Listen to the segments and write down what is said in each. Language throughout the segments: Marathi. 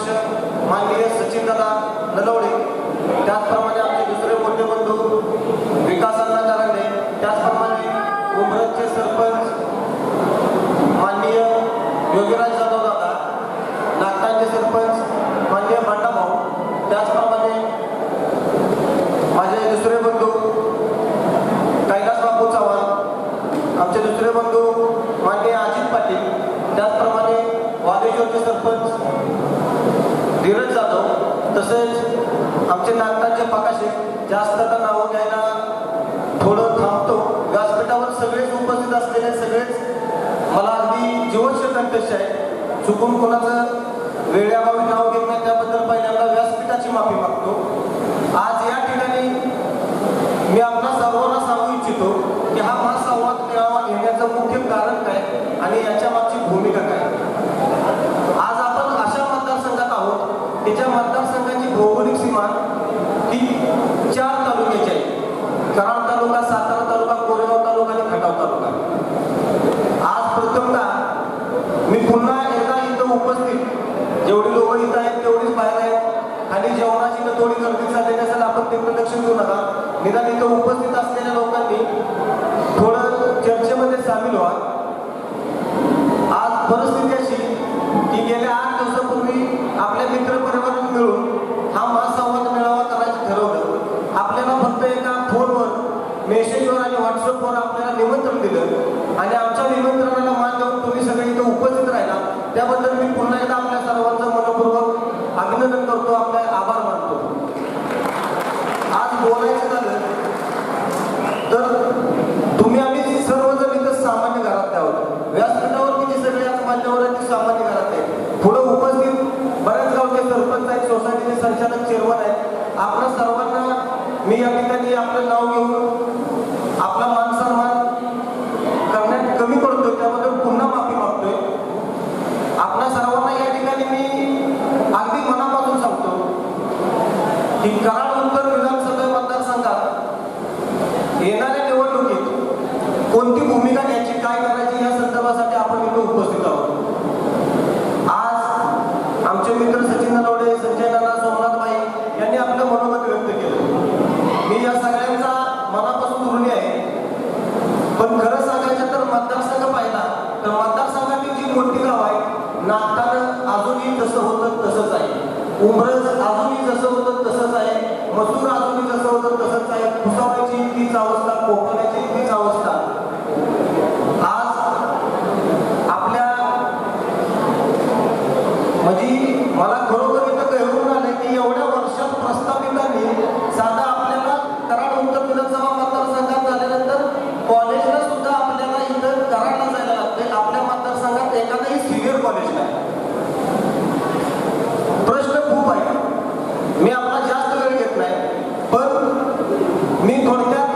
मार्गदर्शक माननीय सचिनदादा नलवडे त्याचप्रमाणे आपले दुसरे मोठे बंधू विकासांना कारंडे त्याचप्रमाणे उमरतचे सरपंच माननीय योगीराज जाधव दादा नागटांचे सरपंच माननीय भाऊ त्याचप्रमाणे माझे दुसरे बंधू कैलास बापू चव्हाण आमचे दुसरे बंधू माननीय अजित पाटील त्याचप्रमाणे वागेश्वरचे सरपंच धीरज जातो. तसेच आमचे नाटकाचे पकाशे जास्त तर नावं घ्यायला थोडं थांबतो. व्यासपीठावर सगळेच उपस्थित असलेले सगळेच मला अगदी जीवनशील कंटेश आहे. चुकून कोणाचं वेळ्याबाबी नाव घेत नाही त्याबद्दल पहिल्यांदा व्यासपीठाची माफी मागतो. आज या ठिकाणी मी आपणा सर्वांना सांगू इच्छितो. double di من كرتاب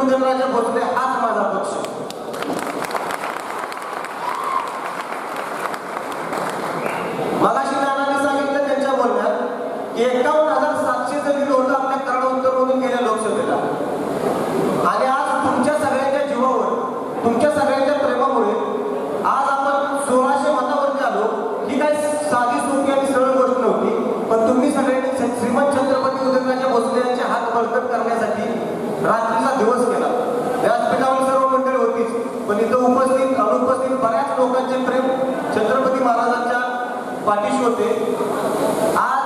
উদ্যোগরাজে বসলে হাত মাজা করছে। त्यांचे प्रेम छत्रपती महाराजांच्या पाठीशी होते. आज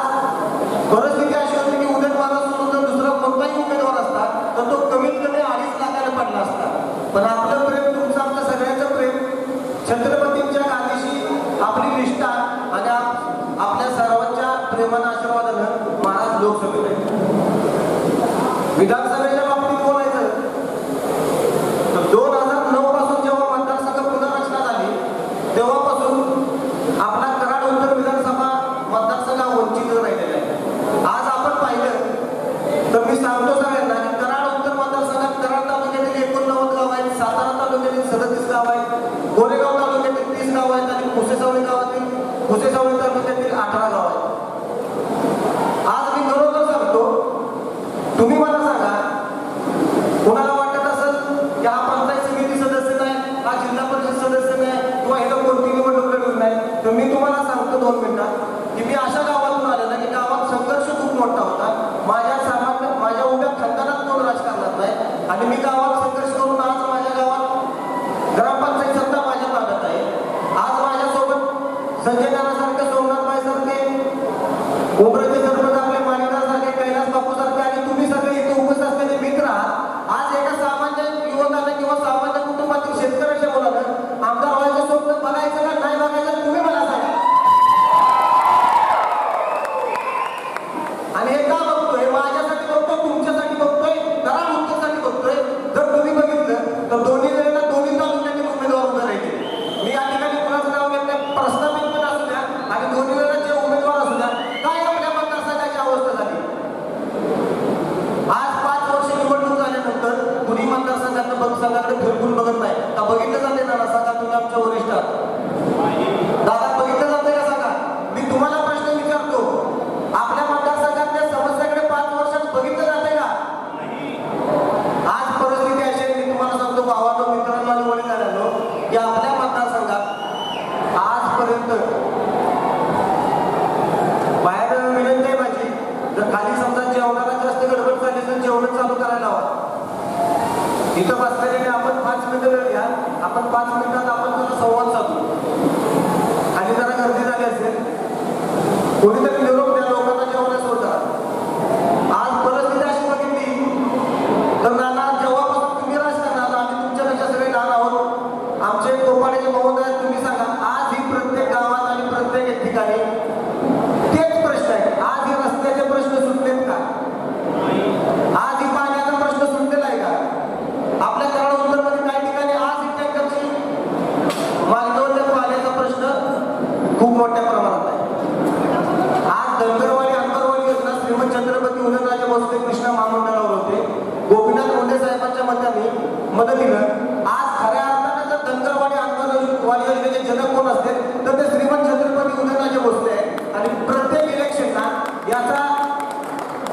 की उदय महाराज जर दुसरा कोणताही उमेदवार असता तर तो कमीत कमी अडीच पडला असता. पण आपलं प्रेम तुमचं आमचं सगळ्यांचं प्रेम छत्रपतींच्या गादीशी आपली निष्ठा आणि आपल्या सर्वांच्या प्रेमानं आशीर्वादानं महाराज लोकसभेत आहे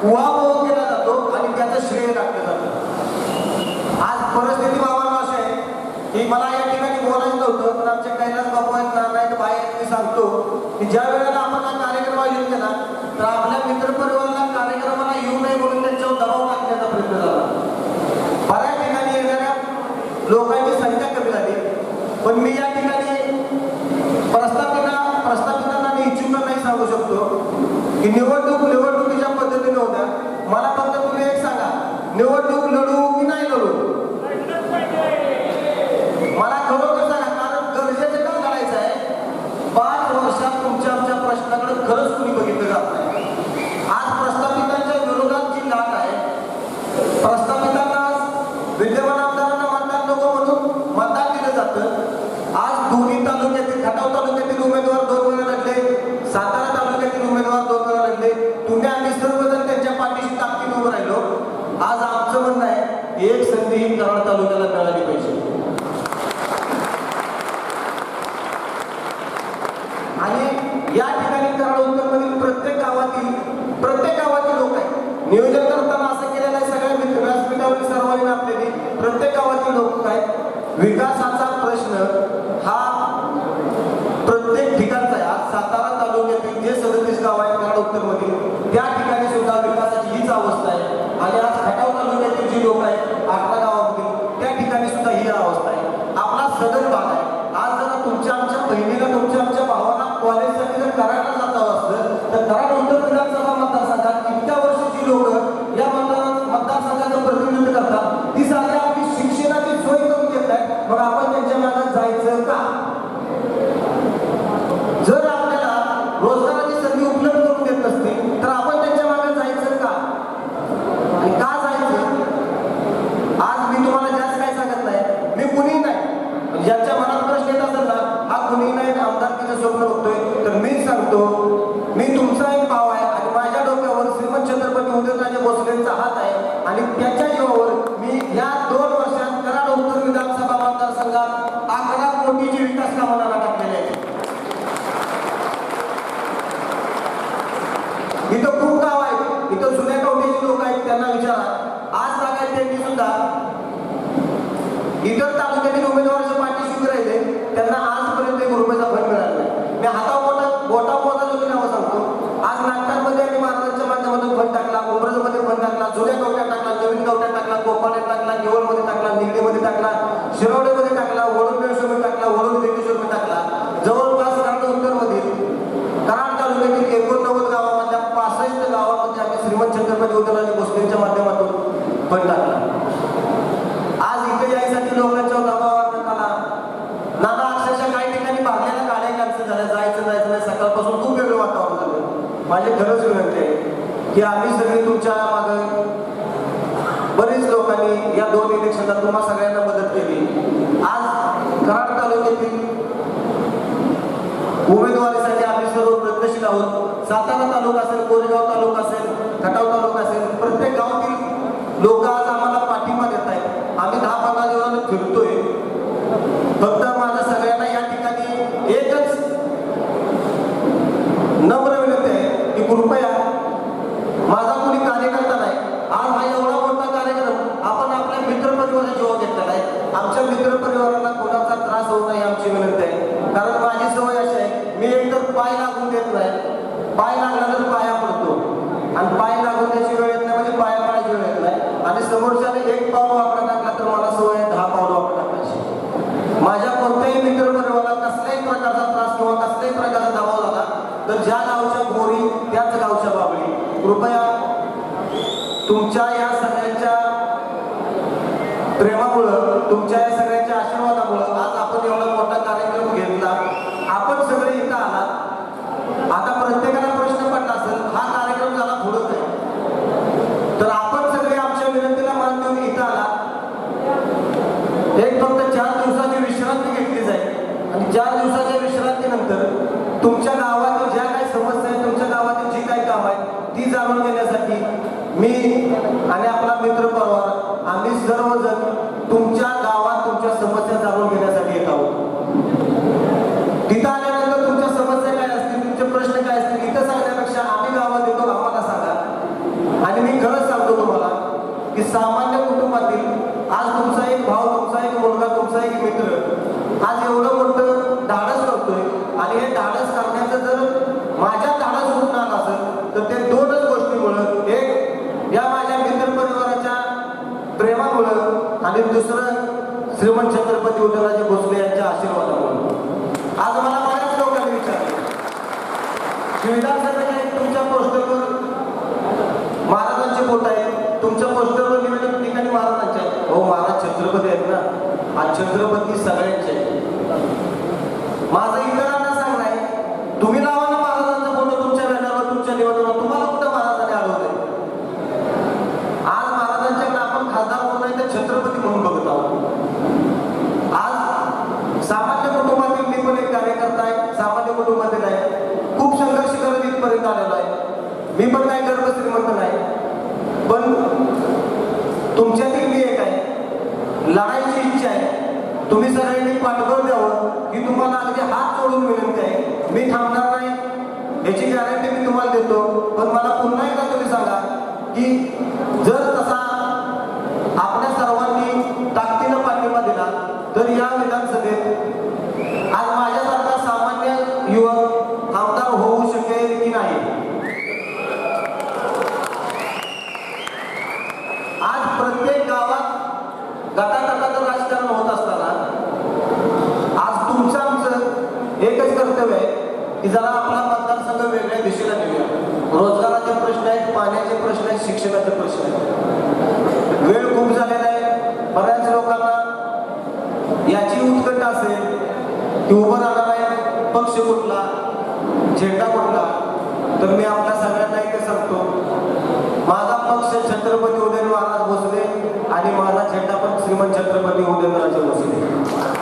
कुवाभाव केला जातो आणि त्याचं श्रेय राखलं जातं. आज परिस्थिती बाबांना अशी की मला या ठिकाणी बोलायचं होतं पण आमच्या कैलास बाबा आहेत नाही भाई आहेत मी सांगतो की ज्या वेळेला आपण हा कार्यक्रम आयोजित केला तर आपल्या मित्रपरिवाराला कार्यक्रमाला येऊ नये म्हणून त्यांच्यावर दबाव टाकण्याचा प्रयत्न झाला. बऱ्याच ठिकाणी येणाऱ्या लोकांची संख्या कमी झाली पण मी या ठिकाणी प्रस्ताविका प्रस्तावितांना मी इच्छुकांनाही सांगू शकतो की निवडणूक निवड निवडणूक लढू की नाही लढू? एक संधी कराड तालुक्याला मिळाली पाहिजे. tanto, लोकांनी या दोन इलेक्शनला तुम्हा सगळ्यांना मदत केली. आज कराड तालुक्यातील उमेदवारीसाठी आम्ही सर्व प्रयत्नशील आहोत. सातारा तालुका असेल कोरेगाव तालुका असेल खटाव तालुका असेल प्रत्येक गावातील लोक आज आम्हाला पाठिंबा देत आहेत आम्ही दहा पंधरा दिवसांना फिरतोय. फक्त माझ्या सगळ्यांना या ठिकाणी एकच नम्र विनंती आहे की कृपया सगळे इथं आलात आता प्रत्येकाला प्रश्न पडला असेल हा कार्यक्रम झाला थोडंच आहे तर आपण सगळे आमच्या विनंतीला मान देऊन इथं आला. एक फक्त चार दिवसाची विश्रांती घेतली जाईल. आणि चार दिवसाच्या विश्रांतीनंतर तुमच्या गावातील ज्या काही समस्या आहेत तुमच्या गावातील जी काही काम आहेत ती जाणून घेण्यासाठी मी आणि तुमच्या पोस्टरवर महाराजांचे फोटो आहेत तुमच्या पोस्टरवर निवडणूक ठिकाणी महाराजांचे आहेत. हो महाराज छत्रपती आहेत ना. हा छत्रपती सगळे लढायची इच्छा आहे. तुम्ही सगळ्यांनी पाठबळ द्यावं की तुम्हाला अगदी हात जोडून विनंती आहे. मी थांबणार नाही याची गॅरंटी मी तुम्हाला देतो. पण मला पुन्हा एकदा तुम्ही सांगा की जर की जरा आपला मतदारसंघ वेगळ्या दिशेला नेऊया रोजगाराचे प्रश्न आहेत पाण्याचे प्रश्न आहेत शिक्षणाचे प्रश्न आहेत. वेळ खूप झालेला आहे. बऱ्याच लोकांना याची उत्कट असेल की उभं राहणार आहे पक्ष कुठला झेंडा कुठला? तर मी आपल्या सगळ्यांना इथे सांगतो माझा पक्ष छत्रपती उदयन महाराज भोसले आणि माझा झेंडा पण श्रीमंत छत्रपती उदयनराजे भोसले.